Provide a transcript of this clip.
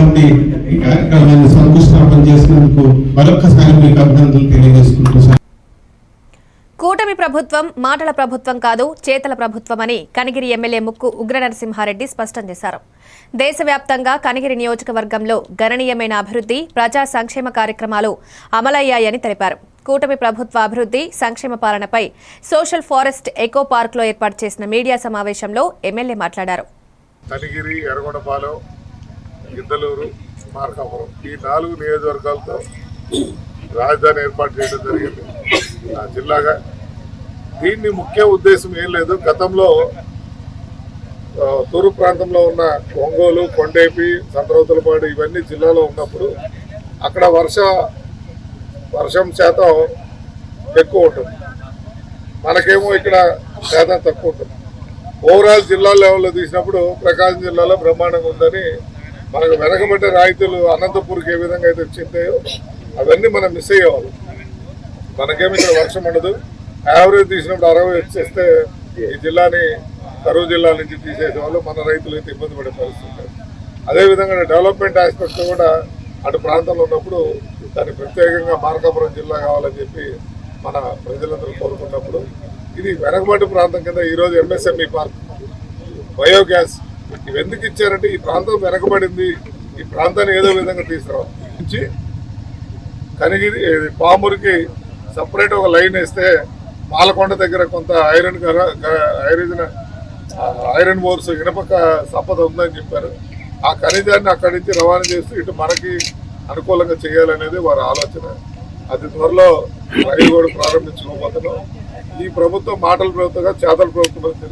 ఉండి ఈ కార్యక్రమాన్ని సంకుష్టాపన చేసినందుకు మరొక్కసారి మీకు అభినందనలు తెలియజేసుకుంటూ సార్ కూటమి ప్రభుత్వం మాటల ప్రభుత్వం కాదు చేతల ప్రభుత్వమని కనిగిరి ఎమ్మెల్యే ముక్కు ఉగ్ర నరసింహారెడ్డి స్పష్టం చేశారు. దేశవ్యాప్తంగా కనిగిరి నియోజకవర్గంలో గణనీయమైన అభివృద్ధి ప్రజా సంక్షేమ కార్యక్రమాలు అమలయ్యాయని తెలిపారు. కూటమి ప్రభుత్వ అభివృద్ధి సంక్షేమ పాలనపై సోషల్ ఫారెస్ట్ ఎకో పార్క్లో ఏర్పాటు చేసిన మీడియా సమావేశంలో ఎమ్మెల్యే మాట్లాడారు. గిద్దలూరు మార్కాపురం. ఈ నాలుగు నియోజకవర్గాలతో రాజధాని ఏర్పాటు చేయడం జరిగింది. ఆ జిల్లాగా. దీన్ని ముఖ్య ఉద్దేశం ఏం లేదు. గతంలో తూరు తూర్పు ప్రాంతంలో ఉన్న ఒంగోలు కొండేపి సంతరవతలపాడు ఇవన్నీ జిల్లాలో ఉన్నప్పుడు అక్కడ వర్ష వర్షం శాతం ఎక్కువ ఉంటుంది. మనకేమో ఇక్కడ శాతం తక్కువ ఉంటుంది. ఓవరాల్ జిల్లా లెవెల్లో తీసినప్పుడు ప్రకాశం జిల్లాలో బ్రహ్మాండంగా ఉందని మనకు వెనకబడ్డ రాయితీలు అనంతపూర్కి ఏ విధంగా అయితే వచ్చిందో అవన్నీ మనం మిస్ అయ్యేవాళ్ళు. మనకేమి ఇక్కడ వర్షం ఉండదు. యావరేజ్ తీసినప్పుడు అరవై వచ్చేస్తే ఈ జిల్లాని కరువు జిల్లా నుంచి తీసేసేవాళ్ళు మన రైతులు అయితే ఇబ్బంది పడే పరిస్థితి అదేవిధంగా డెవలప్మెంట్ ఆస్పెక్ట్ కూడా అటు ప్రాంతంలో ఉన్నప్పుడు దాన్ని ప్రత్యేకంగా మార్కాపురం జిల్లా కావాలని చెప్పి మన ప్రజలందరూ కోరుకున్నప్పుడు ఇది వెనకబడి ప్రాంతం కింద ఈరోజు ఎంఎస్ఎంఈ పార్క్ బయోగ్యాస్ ఇవెందుకు ఎందుకు ఇచ్చారంటే ఈ ప్రాంతం వెనకబడింది. ఈ ప్రాంతాన్ని ఏదో విధంగా తీసుకురావాలి కనిగిరి ఇది సపరేట్ ఒక లైన్ వేస్తే పాలకొండ దగ్గర కొంత ఐరన్ ఐరన్ ఐరన్ బోర్స్ ఇనపక క- సంపద ఉందని చెప్పారు. ఆ ఖనిజాన్ని అక్కడి నుంచి రవాణా చేస్తూ ఇటు మనకి అనుకూలంగా చేయాలనేది వారి ఆలోచన. అది త్వరలో రైలు కూడా ప్రారంభించుకోబోతున్నాం ఈ ప్రభుత్వం మాటల ప్రభుత్వంగా చేతల ప్రభుత్వం